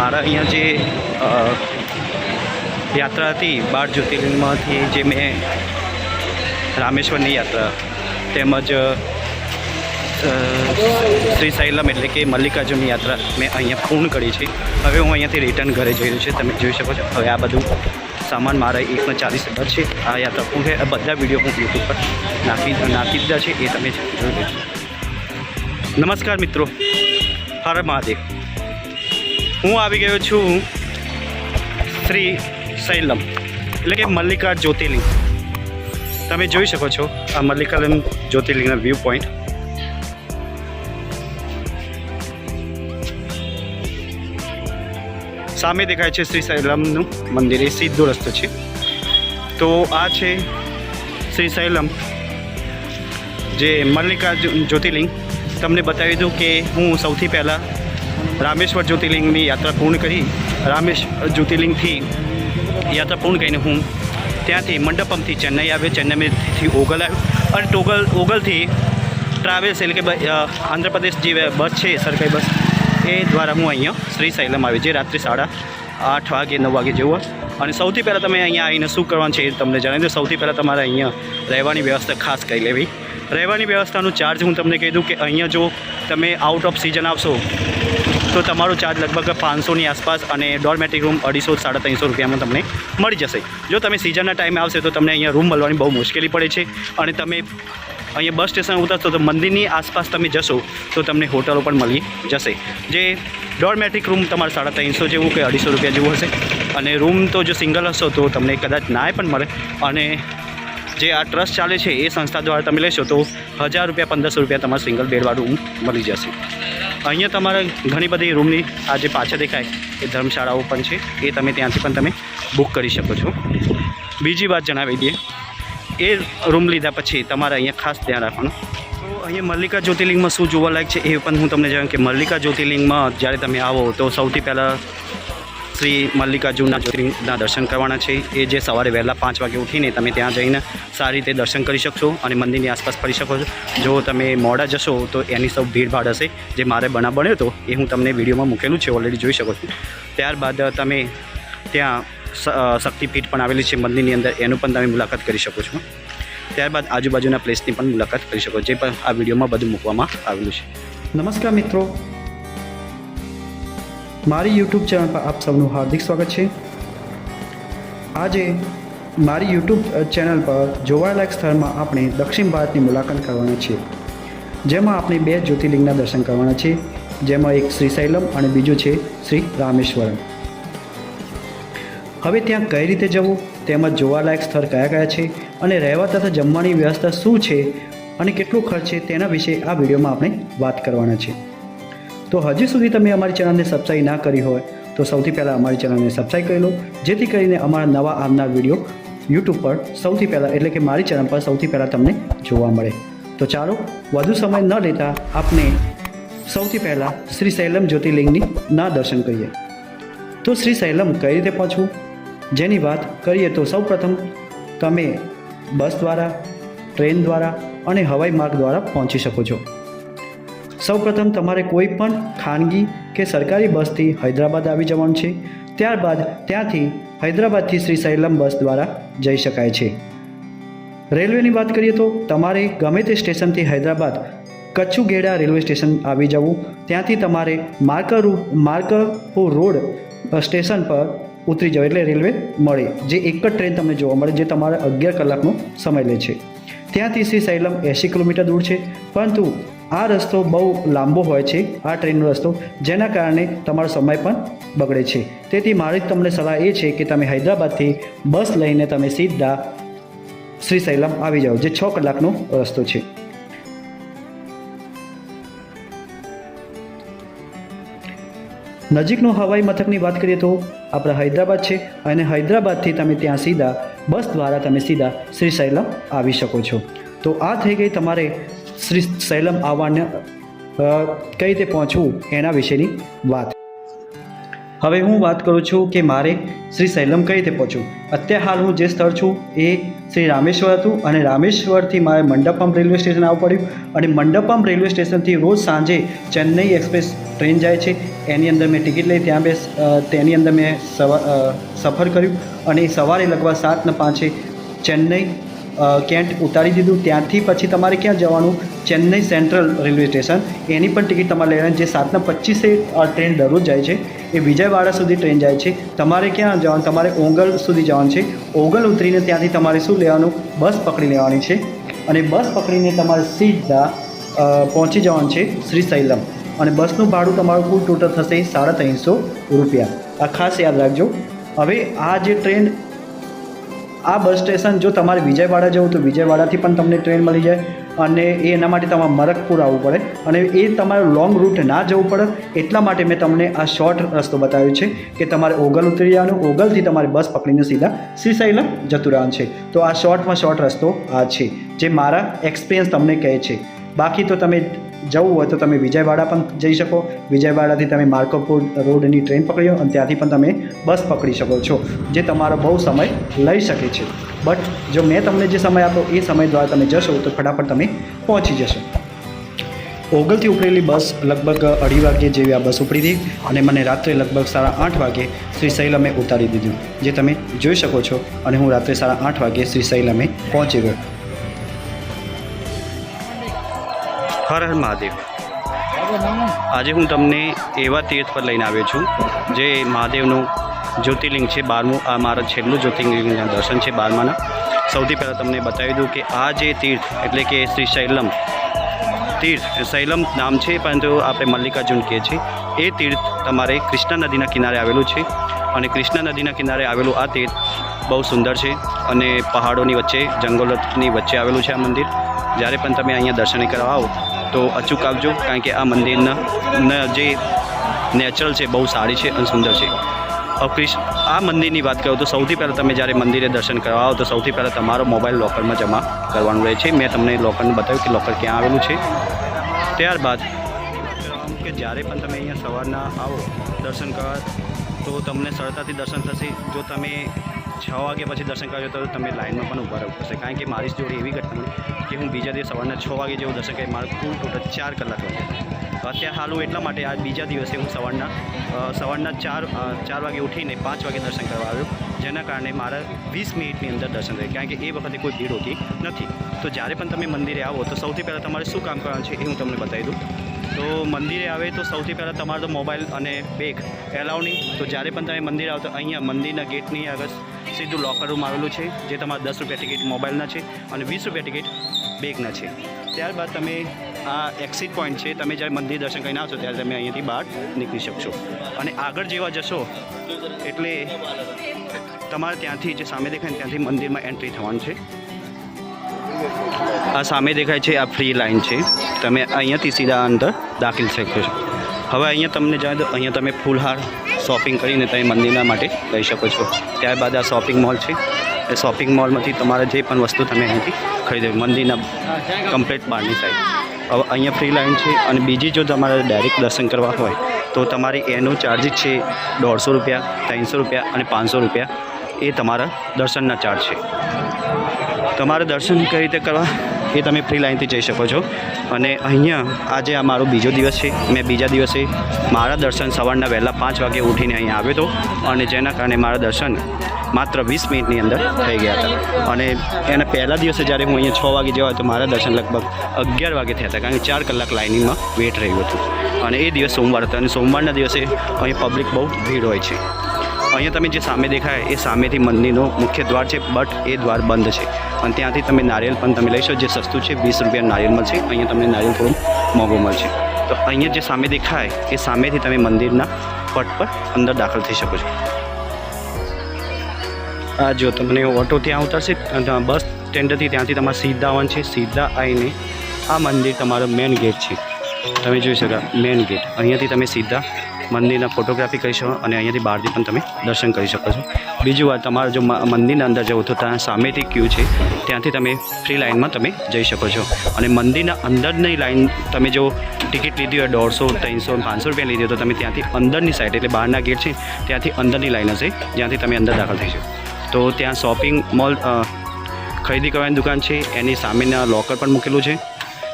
મારા અહીંયા જે યાત્રા હતી, બાર જ્યોતિર્લિંગમાંથી જે મેં રામેશ્વરની યાત્રા તેમજ શ્રી સાઈલમ એટલે કે મલ્લિકાર્જુનની યાત્રા મેં અહીંયા પૂર્ણ કરી છે. હવે હું અહીંયાથી રિટર્ન ઘરે જઈ રહ્યો છું. તમે જોઈ શકો છો. હવે આ બધું સામાન મારા એકને ચાલીસ હજાર છે. આ યાત્રા પૂર્ણ બધા વીડિયો હું યુટ્યુબ પર નાખી નાખી દીધા છે. એ તમે જોઈ લેજો. નમસ્કાર મિત્રો. હર મહાદેવ. હું આવી ગયો છું શ્રી શૈલમ એટલે કે મલ્લિકા જ્યોતિર્લિંગ. તમે જોઈ શકો છો આ મલ્લિકાલમ જ્યોતિર્લિંગના વ્યૂ પોઈન્ટ સામે દેખાય છે શ્રી શૈલમનું મંદિર, એ સીધો રસ્તો છે. તો આ છે શ્રી શૈલમ જે મલ્લિકા જ્યોતિર્લિંગ. તમને બતાવી દઉં કે હું સૌથી પહેલાં રામેશ્વર જ્યોતિર્લિંગની યાત્રા પૂર્ણ કરી. રામેશ્વર જ્યોતિર્લિંગથી યાત્રા પૂર્ણ કરીને હું ત્યાંથી મંડપમથી ચેન્નઈ આવ્યો. ચેન્નઈથી ઓગલ આવ્યો. અને ટોગલ, ઓગલથી ટ્રાવેલ્સ એટલે કે આંધ્રપ્રદેશ જે બસ છે, સરકારી બસ, એ દ્વારા હું અહીંયા શ્રી શૈલમ આવી જે રાત્રે સાડા આઠ વાગે, નવ વાગે જેવું અને સૌથી પહેલાં તમે અહીંયા આવીને શું કરવાનું છે એ તમને જણાવી દઉં. સૌથી પહેલાં તમારે અહીંયા રહેવાની વ્યવસ્થા ખાસ કરી લેવી. રહેવાની વ્યવસ્થાનું ચાર્જ હું તમને કહી દઉં કે અહીંયા જો તમે આઉટ ઓફ સિઝન આવશો તો તમારો ચાર્જ લગભગ પાંચસોની આસપાસ અને ડોરમેટ્રિક રૂમ અઢીસો, સાડા ત્રણસો રૂપિયામાં તમને મળી જશે. જો તમે સિઝનના ટાઈમે આવશે તો તમને અહીંયા રૂમ મળવાની બહુ મુશ્કેલી પડે છે અને તમે અહીંયા બસ સ્ટેશન ઉતરશો તો મંદિરની આસપાસ તમે જશો તો તમને હોટલો પણ મળી જશે. જે ડોરમેટ્રિક રૂમ તમારે સાડા ત્રણસો જેવું કે અઢીસો રૂપિયા જેવું હશે. અને રૂમ તો જો સિંગલ હશો તો તમને કદાચ નાય પણ મળે. અને જે આ ટ્રસ્ટ ચાલે છે એ સંસ્થા દ્વારા તમે લેશો તો હજાર રૂપિયા, પંદરસો રૂપિયા તમારે સિંગલ બેડવાળું મળી જશે. અહીંયા તમારે ઘણી બધી રૂમની આ જે પાછળ દેખાય એ ધર્મશાળાઓ પણ છે, એ તમે ત્યાંથી પણ તમે બુક કરી શકો છો. બીજી વાત જણાવી દઈએ, એ રૂમ લીધા પછી તમારે અહીંયા ખાસ ધ્યાન રાખવાનું. તો અહીંયા મલ્લિકા જ્યોતિર્લિંગમાં શું જોવાલાયક છે એ પણ હું તમને જણાવું કે મલ્લિકા જ્યોતિર્લિંગમાં જ્યારે તમે આવો તો સૌથી પહેલાં શ્રી મલ્લિકાર્જુનના જ્યોતિર્લિંગના દર્શન કરવાના છે. એ જે સવારે વહેલા પાંચ વાગે ઉઠીને તમે ત્યાં જઈને સારી રીતે દર્શન કરી શકશો અને મંદિરની આસપાસ ફરી શકો જો તમે મોડા જશો તો એની સૌ ભીડભાડ હશે. જે મારે બના બન્યો હતો એ હું તમને વિડીયોમાં મૂકેલું છે ઓલરેડી જોઈ શકો છો. ત્યારબાદ તમે ત્યાં શક્તિપીઠ પણ આવેલી છે મંદિરની અંદર. એનું પણ તમે મુલાકાત કરી શકો છો. ત્યારબાદ આજુબાજુના પ્લેસની પણ મુલાકાત કરી શકો જે પણ આ વિડીયોમાં બધું મૂકવામાં આવેલું છે. નમસ્કાર મિત્રો. મારી યુટ્યુબ ચેનલ પર આપ સૌનું હાર્દિક સ્વાગત છે. આજે મારી યુટ્યુબ ચેનલ પર જોવાલાયક સ્થળમાં આપણે દક્ષિણ ભારતની મુલાકાત કરવાના છીએ. જેમાં આપણે બે જ્યોતિર્લિંગના દર્શન કરવાના છે જેમાં એક શ્રી શૈલમ અને બીજું છે શ્રી રામેશ્વરમ. હવે ત્યાં કઈ રીતે જવું? તેમજ જોવાલાયક સ્થળ કયા કયા છે? અને રહેવા તથા જમવાની વ્યવસ્થા શું છે? અને કેટલો ખર્ચ છે? તેના વિશે આ વિડીયોમાં આપણે વાત કરવાના છે તો હજી સુધી તમે અમારી ચેનલને સબસ્ક્રાઈબ ના કરી હોય, તો સૌથી પહેલાં અમારી ચેનલને સબસ્ક્રાઈબ કરી લો, જેથી કરીને અમારા નવા આવનાર વીડિયો યુટ્યુબ પર સૌથી પહેલાં, એટલે કે મારી ચેનલ પર સૌથી પહેલાં તમને જોવા મળે. તો ચાલો, વધુ સમય ન લેતા આપણે સૌથી પહેલાં શ્રી શૈલમ જ્યોતિર્લિંગની ના દર્શન કરીએ. તો શ્રી શૈલમ કઈ રીતે પહોંચવું? જેની વાત કરીએ તો સૌપ્રથમ તમે બસ દ્વારા, ટ્રેન દ્વારા અને હવાઈ માર્ગ દ્વારા પહોંચી શકો છો. સૌપ્રથમ તમારે કોઈ પણ ખાનગી કે સરકારી બસથી હૈદરાબાદ આવી જવાનું છે. ત્યારબાદ ત્યાંથી હૈદરાબાદથી શ્રી શૈલમ બસ દ્વારા જઈ શકાય છે. રેલવેની વાત કરીએ તો તમારે ગમે તે સ્ટેશનથી હૈદરાબાદ કચ્છુગેડા રેલવે સ્ટેશન આવી જવું. ત્યાંથી તમારે માર્કર માર્કરપુર રોડ સ્ટેશન પર ઉતરી જાવ એટલે રેલવે મળે. જે એક જ ટ્રેન તમને જોવા મળે, જે તમારે અગિયાર કલાકનો સમય લે છે. ત્યાંથી શ્રી શૈલમ એંશી કિલોમીટર દૂર છે. પરંતુ આ રસ્તો બહુ લાંબો હોય છે, આ ટ્રેનનો રસ્તો, જેના કારણે તમારો સમય પણ બગડે છે. તેથી મારી તમને સલાહ એ છે કે તમે હૈદરાબાદથી બસ લઈને તમે સીધા શ્રી શૈલમ આવી જાઓ, જે છ કલાકનો રસ્તો છે. નજીકનો હવાઈ મથકની વાત કરીએ તો આપણા હૈદરાબાદ છે અને હૈદરાબાદથી તમે ત્યાં સીધા બસ દ્વારા તમે સીધા શ્રી શૈલમ આવી શકો છો. તો આ થઈ ગઈ તમારે શ્રી શૈલમ આવવાને કઈ રીતે પહોંચવું એના વિશેની વાત. હવે હું વાત કરું છું કે મારે શ્રી શૈલમ કઈ રીતે પહોંચવું. અત્યારે હાલ હું જે સ્થળ છું એ શ્રી રામેશ્વર હતું અને રામેશ્વરથી મારે મંડપમ રેલવે સ્ટેશન આવવું પડ્યું અને મંડપમ રેલવે સ્ટેશનથી રોજ સાંજે ચેન્નઈ એક્સપ્રેસ ટ્રેન જાય છે. એની અંદર મેં ટિકિટ લઈ ત્યાં બેસ તેની અંદર મેં સફર કર્યું અને સવારે લગભગ સાતને પાંચે ચેન્નઈ કેન્ટ ઉતારી દીધું. ત્યાંથી પછી તમારે ક્યાં જવાનું? Chennai central railway station. એની પણ ટિકિટ તમારે લેવાની. જે સાતના પચીસે ટ્રેન દરરોજ જાય છે. એ વિજયવાડા સુધી ટ્રેન જાય છે. તમારે ક્યાં જવાનું? તમારે ઓંગલ સુધી જવાનું છે. ઓગલ ઉતરીને ત્યાંથી તમારે શું લેવાનું? બસ પકડી લેવાની છે. અને બસ પકડીને તમારે સીધા પહોંચી જવાનું છે શ્રી સૈલમ. અને બસનું ભાડું તમારું કુલ ટોટલ થશે સાડા ત્રણસો રૂપિયા. આ ખાસ યાદ રાખજો. હવે આ જે ટ્રેન આ બસ સ્ટેશન જો તમારે વિજયવાડા જવું તો વિજયવાડાથી પણ તમને ટ્રેન મળી જાય અને એ એના માટે તમારે મરકપુર આવવું પડે. અને એ તમારે લોંગ રૂટ ના જવું પડે એટલા માટે મેં તમને આ શોર્ટ રસ્તો બતાવ્યો છે કે તમારે ઓગલ ઉતરી જવાનું. ઓગલથી તમારે બસ પકડીને સીધા શ્રીશૈલમ જતું રહેવાનું છે. તો આ શોર્ટમાં શોર્ટ રસ્તો આ છે. જે મારા એક્સપિરિયન્સ તમને કહે છે. બાકી તો તમે જવું હોય તો તમે વિજયવાડા પણ જઈ શકો. વિજયવાડાથી તમે માર્કોપુર રોડની ટ્રેન પકડ્યો અને ત્યાંથી પણ તમે બસ પકડી શકો છો, જે તમારો બહુ સમય લઈ શકે છે. બટ જો મેં તમને જે સમય આપ્યો, એ સમય દ્વારા તમે જશો તો ફટાફટ તમે પહોંચી જશો. ઓગલથી ઉપડેલી બસ લગભગ અઢી વાગે જેવી આ બસ ઉપડી હતી અને મને રાત્રે લગભગ સાડા આઠ વાગે શ્રી સૈલમે ઉતારી દીધું, જે તમે જોઈ શકો છો. અને હું રાત્રે સાડા આઠ વાગે શ્રી સૈલમે પહોંચી ગયો. હર હર મહાદેવ. આજે હું તમને એવા તીર્થ પર લઈને આવ્યો છું, જે મહાદેવનું જ્યોતિર્લિંગ છે, બારમું, આ મારા છેલ્લું જ્યોતિર્લિંગના દર્શન છે બારમાના. સૌથી પહેલાં તમને બતાવી દઉં કે આ જે તીર્થ, એટલે કે શ્રી શૈલમ તીર્થ, શૈલમ નામ છે, પરંતુ આપણે મલ્લિકાર્જુન કહીએ છીએ એ તીર્થ તમારે કૃષ્ણા નદીના કિનારે આવેલું છે. અને કૃષ્ણા નદીના કિનારે આવેલું આ તીર્થ બહુ સુંદર છે અને પહાડોની વચ્ચે, જંગલોની વચ્ચે આવેલું છે આ મંદિર. જ્યારે પણ તમે અહીંયા દર્શન કરવા આવો તો અચૂક આવજો કારણ કે આ મંદિરના જે નેચરલ છે, બહુ સારી છે અને સુંદર છે. ક્રિશ, આ મંદિરની વાત કરો તો સૌથી પહેલાં તમે જ્યારે મંદિરે દર્શન કરવા આવો તો સૌથી પહેલાં તમારો મોબાઈલ લોકરમાં જમા કરવાનું રહે છે. મેં તમને લોકરને બતાવ્યું કે લોકર ક્યાં આવેલું છે. ત્યારબાદ, કે જ્યારે પણ તમે અહીંયા સવારના આવો દર્શન કરવા, તો તમને સરળતાથી દર્શન થશે. જો તમે છ વાગ્યા પછી દર્શન કરજો તો તમે લાઇનમાં પણ ઊભા રહેવું પડશે કારણ કે મારી જોડે એવી ઘટના કે હું બીજા દિવસ સવારના છ વાગે જેવું દર્શન કરી મારે કુલ ટોટલ ચાર કલાક લાગ્યા અત્યારે હાલ હું એટલા માટે આ બીજા દિવસે હું સવારના સવારના ચાર ચાર વાગે ઉઠીને પાંચ વાગે દર્શન કરવા આવ્યો. જેના કારણે મારા વીસ મિનિટની અંદર દર્શન થાય. કારણ કે એ વખતે કોઈ ભીડ હોતી નથી. તો જ્યારે પણ તમે મંદિરે આવો તો સૌથી પહેલાં તમારે શું કામ કરવાનું છે એ હું તમને બતાવી દઉં. તો મંદિરે આવે તો સૌથી પહેલાં તમારો મોબાઈલ અને બેગ એલાવ નહીં. તો જ્યારે પણ તમે મંદિરે આવો તો અહીંયા મંદિરના ગેટની આગળ સીધું લોકર રૂમ આવેલું છે, જે તમારા દસ રૂપિયા ટિકિટ મોબાઈલના છે અને વીસ રૂપિયા ટિકિટ બેગના છે. ત્યારબાદ તમે આ એક્સિટ પોઈન્ટ છે, તમે જ્યારે મંદિર દર્શન કરીને આવશો, ત્યારે તમે અહીંયાથી બહાર નીકળી શકશો. અને આગળ જેવા જશો, એટલે તમારે ત્યાંથી જે સામે દેખાય ત્યાંથી મંદિરમાં એન્ટ્રી થવાનું છે. આ સામે દેખાય છે, આ ફ્રી લાઇન છે. તમે અહીંયાથી સીધા અંદર દાખલ શકો છો. હવે અહીંયા તમને જાય તો અહીંયા તમે ફૂલહાર શોપિંગ કરીને તમે મંદિરના માટે લઈ શકો છો. ત્યારબાદ આ શોપિંગ મોલ છે. એ શોપિંગ મોલમાંથી તમારે જે પણ વસ્તુ તમે અહીંથી ખરીદો મંદિરના કમ્પ્લીટ બહારની સાઈડ હવે અહીંયા ફ્રી લાઇન છે અને બીજી જો તમારે ડાયરેક્ટ દર્શન કરવા હોય, તો તમારી એનો ચાર્જિસ છે દોઢસો રૂપિયા, ત્રણસો રૂપિયા અને પાંચસો રૂપિયા. એ તમારા દર્શનના ચાર્જ છે. તમારે દર્શન કઈ રીતે કરવા? એ તમે ફ્રી લાઇનથી જઈ શકો છો. અને અહીંયા આજે આ મારો બીજો દિવસ છે. મેં બીજા દિવસે મારા દર્શન સવારના વહેલા પાંચ વાગે ઉઠીને અહીંયા આવ્યો હતો અને જેના કારણે મારા દર્શન માત્ર વીસ મિનિટની અંદર થઈ ગયા હતા. અને એના પહેલા દિવસે જ્યારે હું અહીંયા છ વાગે જવા તો મારા દર્શન લગભગ અગિયાર વાગે થયા હતા, કારણ કે ચાર કલાક લાઇનિંગમાં વેટ રહ્યું હતું. અને એ દિવસ સોમવાર હતો અને સોમવારના દિવસે અહીં પબ્લિક બહુ ભીડ હોય છે. અહીંયા તમે જે સામે દેખાય એ સામેથી મંદિરનો મુખ્ય દ્વાર છે, બટ એ દ્વાર બંધ છે. અને ત્યાંથી તમે નારિયેલ પણ તમે લઈ શકો. જે સસ્તું છે, વીસ રૂપિયા નારિયેલ મળશે. અહીંયા તમને નારિયેલ થોડું મોંઘું મળશે. તો અહીંયા જે સામે દેખાય એ સામેથી તમે મંદિરના પટ પર અંદર દાખલ થઈ શકો છો. આ જો તમને ઓટો ત્યાં ઉતારશે. બસ સ્ટેન્ડથી ત્યાંથી તમારે સીધા આવવાનું છે. સીધા આવીને આ મંદિર તમારો મેન ગેટ છે. તમે જોઈ શકો મેન ગેટ. અહીંયાથી તમે સીધા મંદિરના ફોટોગ્રાફી કરી શકો અને અહીંયાથી બહારથી પણ તમે દર્શન કરી શકો છો. બીજું વાત, તમારે જો મંદિરના અંદર જવું તો ત્યાં સામેથી ક્યુ છે, ત્યાંથી તમે ફ્રી લાઇનમાં તમે જઈ શકો છો. અને મંદિરના અંદરની લાઇન તમે જો ટિકિટ લીધી હોય દોઢસો, ત્રણસો, પાંચસો રૂપિયા લીધી હોય તો તમે ત્યાંથી અંદરની સાઈડ એટલે બહારના ગેટ છે, ત્યાંથી અંદરની લાઇન હશે, જ્યાંથી તમે અંદર દાખલ થઈ શકો તો ત્યાં શોપિંગ મોલ ખરીદી કરવાની દુકાન છે, એની સામેના લોકર પણ મૂકેલું છે.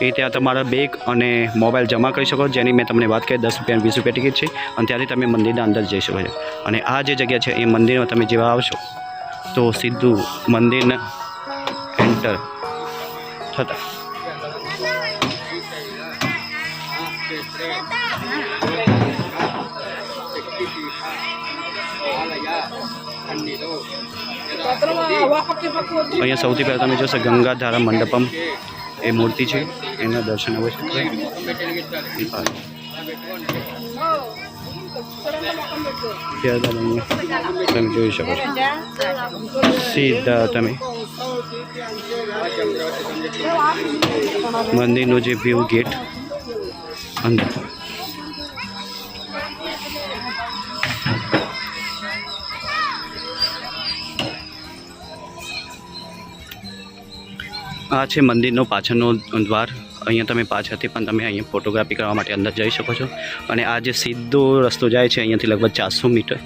એ ત્યાં તમારા બેગ અને મોબાઈલ જમા કરી શકો. જેની મેં તમને વાત કરી, દસ રૂપિયા વીસ રૂપિયા ટિકિટ છે. અને ત્યાંથી તમે મંદિરના અંદર જઈ શકો છો. અને આ જે જગ્યા છે, એ મંદિરમાં તમે જેવા આવશો, તો સીધું મંદિરના એન્ટર થતા. અહીંયા સૌથી પહેલાં તમે જોશો ગંગાધારા મંડપમ. એ મૂર્તિ છે. એના દર્શન અવશ્ય તમે જોઈ શકો છો. સીધા તમે મંદિરનો જે વ્યૂ ગેટ અંદર આ છે મંદિરનો પાછળનો દ્વાર. અહીંયા તમે પાછળથી પણ તમે અહીંયા ફોટોગ્રાફી કરવા માટે અંદર જઈ શકો છો. અને આ જે સીધો રસ્તો જાય છે અહીંયાથી લગભગ ચારસો મીટર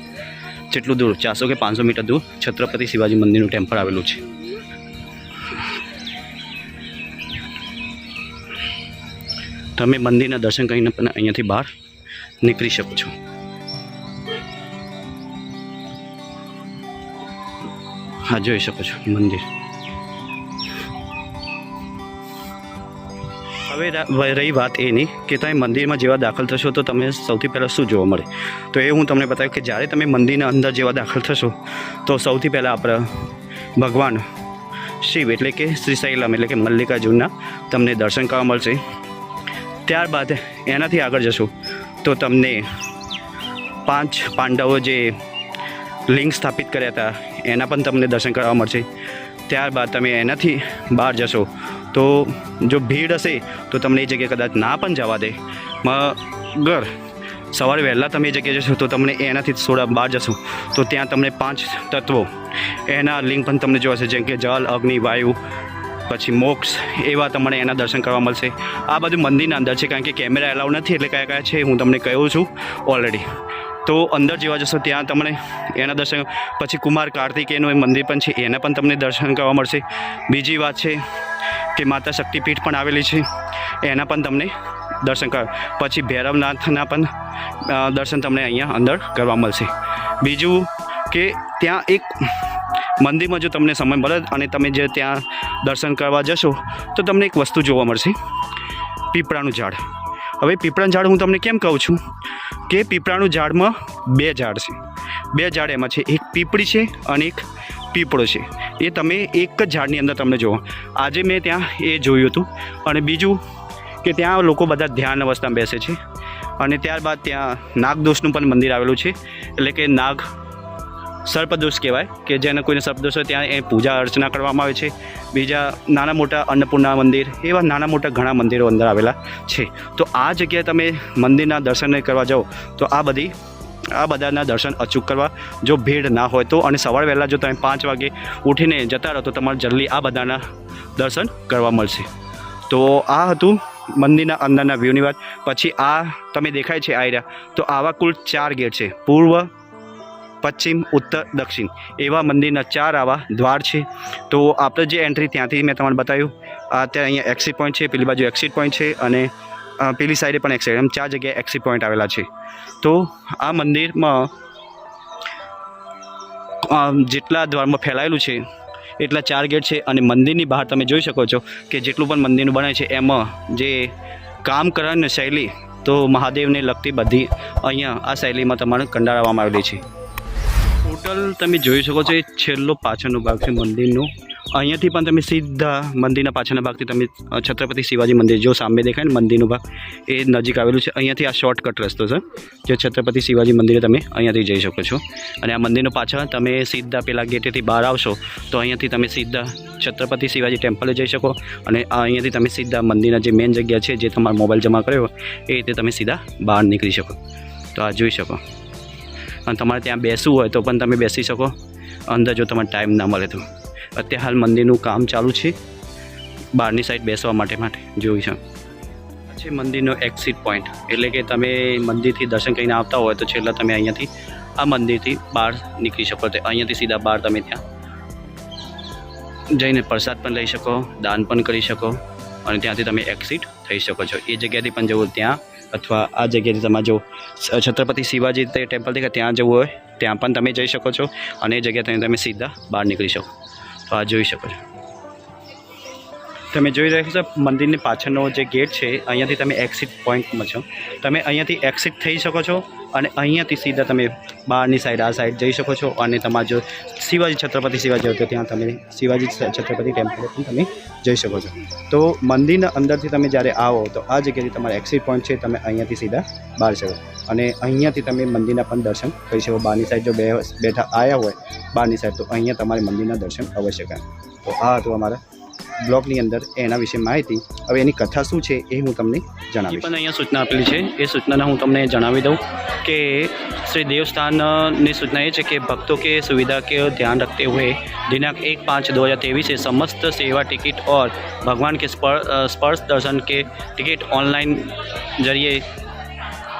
જેટલું દૂર, ચારસો કે પાંચસો મીટર દૂર છત્રપતિ શિવાજી મંદિરનું ટેમ્પલ આવેલું છે. તમે મંદિરના દર્શન કરીને પણ અહીંયાથી બહાર નીકળી શકો છો. હા, જોઈ શકો છો મંદિર. હવે રહી વાત એની કે તમે મંદિરમાં જેવા દાખલ થશો તો તમને સૌથી પહેલાં શું જોવા મળે? તો એ હું તમને બતાવ્યું કે જ્યારે તમે મંદિરના અંદર જેવા દાખલ થશો, તો સૌથી પહેલાં આપણા ભગવાન શિવ એટલે કે શ્રી શૈલમ એટલે કે મલ્લિકાર્જુનના તમને દર્શન કરવા મળશે. ત્યારબાદ એનાથી આગળ જશો, તો તમને પાંચ પાંડવો જે લિંગ સ્થાપિત કર્યા હતા, એના પણ તમને દર્શન કરવા મળશે. ત્યારબાદ તમે એનાથી બહાર જશો તો જો ભીડ હશે તો તમને એ જગ્યાએ કદાચ ના પણ જવા દે. મગર, સવારે વહેલા તમે એ જગ્યાએ જશો તો તમને એનાથી થોડા બહાર જશો. તો ત્યાં તમને પાંચ તત્વો. એના લિંક પણ તમને જોવાશે જેમ કે જલ અગ્નિ, વાયુ, પછી મોક્ષ, એવા તમને એના દર્શન કરવા મળશે. આ બધું મંદિરના અંદર છે, કારણ કે કેમેરા એલાઉ નથી એટલે કયા કયા છે, હું તમને કહ્યું છું ઓલરેડી તો અંદર જેવા જશો ત્યાં તમને એના દર્શન, પછી કુમાર, કાર્તિકેયનું એ મંદિર પણ છે, એના પણ તમને દર્શન કરવા મળશે. બીજી વાત છે કે માતા શક્તિપીઠ પણ આવેલી છે. એના પણ તમને દર્શન કર પછી ભૈરવનાથના પણ દર્શન તમને અહીંયા અંદર કરવા મળશે. બીજું કે ત્યાં એક મંદિરમાં જો તમને સમય મળે અને તમે જે ત્યાં દર્શન કરવા જશો, તો તમને એક વસ્તુ જોવા મળશે. પીપળાનું ઝાડ. હવે પીપળાનું ઝાડ હું તમને કેમ કહું છું? કે પીપળાનું ઝાડમાં બે ઝાડ છે. બે ઝાડ એમાં છે. એક પીપળી છે અને એક પીપળો છે એ તમે એક જ ઝાડની અંદર તમને જુઓ. આજે મેં ત્યાં એ જોયું હતું. અને બીજું કે ત્યાં લોકો બધા ધ્યાન અવસ્થામાં બેસે છે. અને ત્યારબાદ ત્યાં નાગદોષનું પણ મંદિર આવેલું છે. એટલે કે નાગ સર્પદોષ કહેવાય, કે જેને કોઈને સર્પદોષ હોય ત્યાં એ પૂજા અર્ચના કરવામાં આવે છે. બીજા નાના મોટા અન્નપૂર્ણા મંદિર, એવા નાના મોટા ઘણા મંદિરો અંદર આવેલા છે. તો આ જગ્યાએ તમે મંદિરના દર્શન કરવા જાઓ, તો આ બધી આ બધાના દર્શન અચૂક કરવા. જો ભીડ ના હોય તો અને સવાર વહેલા જો તમે પાંચ વાગે ઉઠીને જતા રહો તો તમારે જલ્દી આ બધાના દર્શન કરવા મળશે. તો આ હતું મંદિરના અંદરના વ્યૂની વાત. પછી આ તમે દેખાય છે આયરા તો આવા કુલ ચાર ગેટ છે. પૂર્વ, પશ્ચિમ, ઉત્તર, દક્ષિણ. એવા મંદિરના ચાર આવા દ્વાર છે. તો આપણે જે એન્ટ્રી ત્યાંથી મેં તમને બતાવ્યું અત્યારે અહીંયા એક્સિટ પોઈન્ટ છે, પેલી બાજુ એક્સિટ પોઈન્ટ છે અને પેલી સાઈડે પણ એક્સિટ એમ ચાર જગ્યાએ એક્સિટ પોઈન્ટ આવેલા છે. તો આ મંદિરમાં જેટલા દ્વારમાં ફેલાયેલું છે, એટલા ચાર ગેટ છે અને મંદિરની બહાર તમે જોઈ શકો છો કે જેટલું પણ મંદિરનું બને છે, એમાં જે કામ કરવાની શૈલી, તો મહાદેવને લગતી બધી અહીંયા આ શૈલીમાં તમારે કંડારવામાં આવેલી છે. ટોટલ તમે જોઈ શકો છો, એ છેલ્લો પાછળનો ભાગ છે મંદિરનો. અહીંયાથી પણ તમે સીધા મંદિરના પાછળના ભાગથી તમે છત્રપતિ શિવાજી મંદિર જો સામે દેખાય ને મંદિરનો ભાગ, એ નજીક આવેલું છે. અહીંયાથી આ શોર્ટકટ રસ્તો છે, જે છત્રપતિ શિવાજી મંદિરે તમે અહીંયાથી જઈ શકો છો. અને આ મંદિરનો પાછળ તમે સીધા પેલા ગેટેથી બહાર આવશો, તો અહીંયાથી તમે સીધા છત્રપતિ શિવાજી ટેમ્પલે જઈ શકો. અને અહીંયાથી તમે સીધા મંદિરના જે મેઇન જગ્યા છે, જે તમારો મોબાઈલ જમા કર્યો, એ રીતે તમે સીધા બહાર નીકળી શકો. તો આ જોઈ શકો. અને તમારે ત્યાં બેસવું હોય તો પણ તમે બેસી શકો. અંદર જો તમારે ટાઈમ ના મળે તો. અત્યારે હાલ મંદિરનું કામ ચાલુ છે. બહારની સાઈડ બેસવા માટે માટે. જોઈ છે. પછી મંદિરનો એક્સિટ પોઈન્ટ એટલે કે તમે મંદિરથી દર્શન કરીને આવતા હોય તો છેલ્લા તમે અહીંયાથી, આ મંદિરથી બહાર નીકળી શકો. તો અહીંયાથી સીધા બહાર તમે ત્યાં જઈને પ્રસાદ પણ લઈ શકો, દાન પણ કરી શકો અને ત્યાંથી તમે એક્સિટ થઈ શકો છો. એ જગ્યાથી પણ જવું ત્યાં અથવા આ જગ્યાથી તમારે જો છત્રપતિ શિવાજી તે ટેમ્પલ દેખાય, ત્યાં જવું હોય, ત્યાં પણ તમે જઈ શકો છો અને એ જગ્યાથી તમે સીધા બહાર નીકળી શકો. તો આ જોઈ શકો છો. તમે જોઈ રહ્યા છો મંદિરની પાછળનો જે ગેટ છે, અહીંયાથી તમે એક્સિટ પોઈન્ટમાં છો. તમે અહીંયાથી એક્સિટ થઈ શકો છો અને અહીંયાથી સીધા તમે બહારની સાઈડ આ સાઈડ જઈ શકો છો અને તમારા જો શિવાજી છત્રપતિ શિવાજી તો ત્યાં તમે શિવાજી છત્રપતિ ટેમ્પલ પણ તમે જઈ શકો છો. તો મંદિરના અંદરથી તમે જ્યારે આવો તો આ જગ્યાથી તમારે એક્સિટ પોઈન્ટ છે, તમે અહીંયાથી સીધા બહાર શકો અને અહીંયાથી તમે મંદિરના પણ દર્શન કરી શકો. બહારની સાઈડ જો બે બેઠા આવ્યા હોય, બહારની સાઈડ તો અહીંયા તમારે મંદિરના દર્શન અવશ્ય કરે તો આ હતું અમારા બ્લોગની અંદર એના વિશે માહિતી હવે એની કથા શું છે એ હું તમને જણાવીશ પણ અહીંયા સૂચના આપેલી છે એ સૂચનાને હું તમને જણાવી દઉં કે श्री देवस्थान ने सूचना ये है कि भक्तों के सुविधा के ध्यान रखते हुए दिनांक एक पाँच दो हज़ार तेईस से समस्त सेवा टिकट और भगवान के स्पर्श स्पर्श दर्शन के टिकट ऑनलाइन जरिए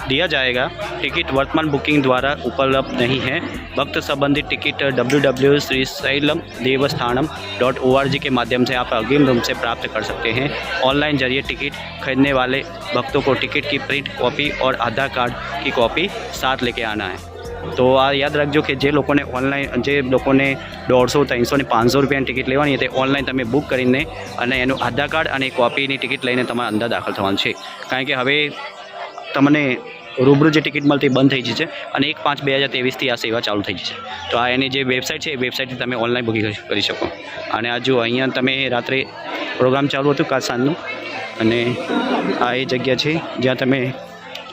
दिया जाएगा टिकट वर्तमान बुकिंग द्वारा उपलब्ध नहीं है भक्त संबंधित ticket W W Srisailam Devasthanam dot O R G के माध्यम से आप अग्रिम रूम से प्राप्त कर सकते हैं ऑनलाइन जरिए टिकट खरीदने वाले भक्तों को टिकट की प्रिंट कॉपी और आधार कार्ड की कॉपी साथ लेके आना है તો આ યાદ રાખજો કે જે લોકોને ઓનલાઈન જે લોકોને દોઢસો ત્રણસો ને પાંચસો રૂપિયાની ટિકિટ લેવાની તે ઓનલાઈન તમે બુક કરીને અને એનું આધાર કાર્ડ અને કોપીની ટિકિટ લઈને તમારે અંદર દાખલ થવાનું છે કારણ કે હવે તમને રૂબરૂ જે ટિકિટ મળતી બંધ થઈ છે અને એક પાંચ બે હજાર ત્રેવીસથી આ સેવા ચાલુ થઈ છે. તો આ એની જે વેબસાઇટ છે એ વેબસાઇટથી તમે ઓનલાઈન બુકિંગ કરી શકો. અને આ જો અહીંયા તમે રાત્રે પ્રોગ્રામ ચાલુ હતું કાલ સાંજનું, અને આ એ જગ્યા છે જ્યાં તમે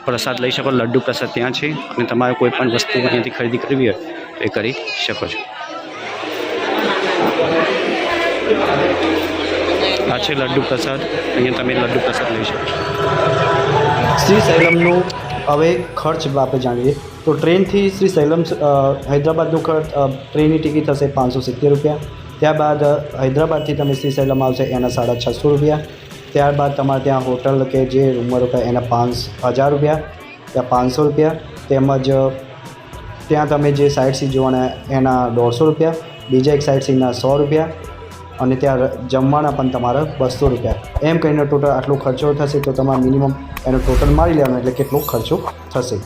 પ્રસાદ લઈ શકો, લડ્ડુ પ્રસાદ ત્યાં છે, અને તમારે કોઈ પણ વસ્તુ અહીંયાથી ખરીદી કરવી હોય તો એ કરી શકો છો. આ છે લડ્ડુ પ્રસાદ. અહીંયા તમે લડ્ડુ પ્રસાદ લઈ શકો શ્રી સૈલમનું હવે ખર્ચ આપણે જાણીએ. તો ટ્રેનથી શ્રી સૈલમ હૈદરાબાદનું ખર્ચ ટ્રેનની ટિકિટ થશે પાંચસો સિત્તેર રૂપિયા. ત્યારબાદ હૈદરાબાદથી તમે શ્રી સૈલમ આવશે એના સાડા છસો રૂપિયા. ત્યારબાદ તમારે ત્યાં હોટલ કે જે રૂમમાં રોકાય એના પાંચ હજાર રૂપિયા ત્યાં પાંચસો રૂપિયા. તેમજ ત્યાં તમે જે સાઇટ સી જોવાના એના દોઢસો રૂપિયા. બીજા એક સાઇટ સીના સો રૂપિયા. અને ત્યાં જમવાના પણ તમારા બસો રૂપિયા. એમ કહીને ટોટલ આટલો ખર્ચો થશે તો તમારે મિનિમમ એનો ટોટલ મારી લેવાનો એટલે કેટલો ખર્ચો થશે.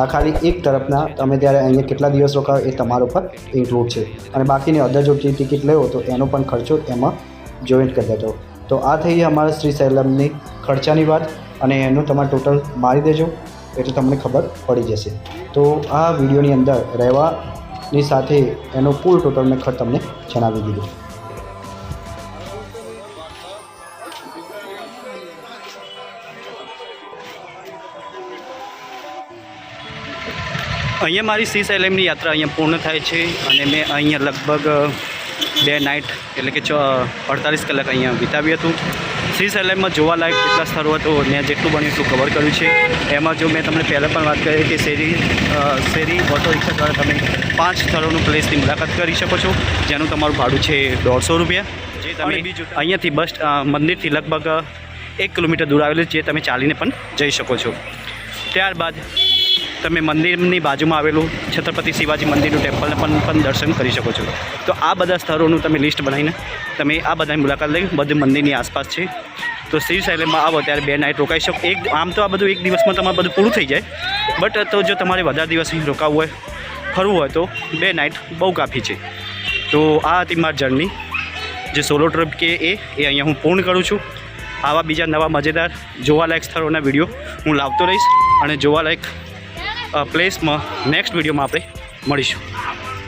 આ ખાલી એક તરફના તમે ત્યારે અહીંયા કેટલા દિવસ રોકાવો એ તમારા ઉપર ઇન્ક્લુડ છે. અને બાકીની અધર જો ટિકિટ લેવો તો એનો પણ ખર્ચો એમાં જોઈન્ટ કરી દેજો. તો આ થઈ અમારા શ્રી સૈલમની ખર્ચાની વાત અને એનું તમારે ટોટલ મારી દેજો એટલે તમને ખબર પડી જશે. તો આ વિડીયોની અંદર રહેવાની સાથે એનો કુલ ટોટલ મેં ખર્ચ તમને જણાવી દીધો. અહીંયા મારી સી સાઇલેમની યાત્રા અહીંયા પૂર્ણ થાય છે અને મેં અહીંયા લગભગ બે નાઇટ એટલે કે અડતાલીસ કલાક અહીંયા વિતાવ્યું હતું. સી સાઇલેમમાં જોવાલાયક જેટલા સ્થળો હતો મેં જેટલું બન્યું એટલું કવર કર્યું છે. એમાં જો મેં તમને પહેલાં પણ વાત કરી કે શેરી શેરી ઓટો રિક્ષા દ્વારા તમે પાંચ સ્થળોનું પ્લેસની મુલાકાત કરી શકો છો જેનું તમારું ભાડું છે દોઢસો રૂપિયા. જે તમે અહીંયાથી બસ મંદિરથી લગભગ એક કિલોમીટર દૂર આવેલું જે તમે ચાલીને પણ જઈ શકો છો. ત્યારબાદ તમે મંદિરની બાજુમાં આવેલું છત્રપતિ શિવાજી મંદિરનું ટેમ્પલને પણ પણ દર્શન કરી શકો છો. તો આ બધા સ્થળોનું તમે લિસ્ટ બનાવીને તમે આ બધાની મુલાકાત લઈ બધું મંદિરની આસપાસ છે. તો શિવ સાઇલેમમાં આવો ત્યારે બે નાઇટ રોકાઈ શકો. એક આમ તો આ બધું એક દિવસમાં તમારે બધું પૂરું થઈ જાય. બટ તો જો તમારે વધારે દિવસ રોકાવવું રોકાવું હોય, ફરવું હોય તો બે નાઇટ બહુ કાફી છે. તો આ હતી મારી જર્ની જે સોલો ટ્રીપ કે એ એ અહીંયા હું પૂર્ણ કરું છું. આવા બીજા નવા મજેદાર જોવાલાયક સ્થળોના વીડિયો હું લાવતો રહીશ અને જોવાલાયક પ્લેસમાં નેક્સ્ટ વિડીયોમાં આપણે મળીશું.